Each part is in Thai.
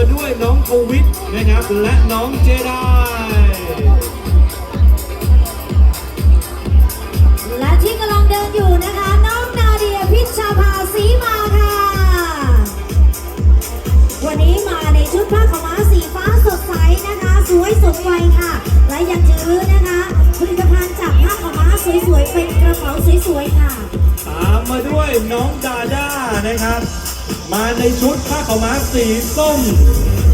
มาด้วยน้องโควิดนะครับและน้องเจไดและที่กำลังเดินอยู่นะคะน้องนาเดียพิชชาภาสีมาค่ะ วันนี้มาในชุดผ้าขาวม้าสีฟ้าสดใสนะคะ สวยสดไวค่ะ และยังถือนะคะผลิตภัณฑ์จากผ้าขาวม้าสวยๆเป็นกระเป๋าสวยๆค่ะ ตามมาด้วยน้องดาด้านะครับ มาในชุดผ้าขาวม้าสีส้ม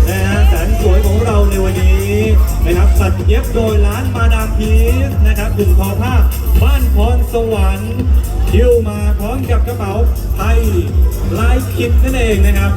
นะฮะแสนสวยของเราในวันนี้นะครับตัดเย็บโดยร้านมาดามพีสนะครับกลุ่มทอผ้าบ้านพรสวรรค์คิวมาพร้อมกับกระเป๋าไทยลายคิดนั่นเองนะครับ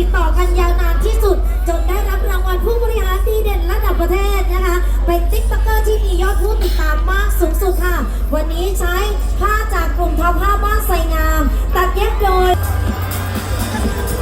ติดต่อกันยาวนานที่สุด จนได้รับรางวัลผู้บริหารดีเด่นระดับประเทศนะคะ เป็นติ๊กต็อกเกอร์ที่มียอดผู้ติดตามมากสูงสุดค่ะ วันนี้ใช้ผ้าจากกลุ่มทอผ้าบ้านไสงา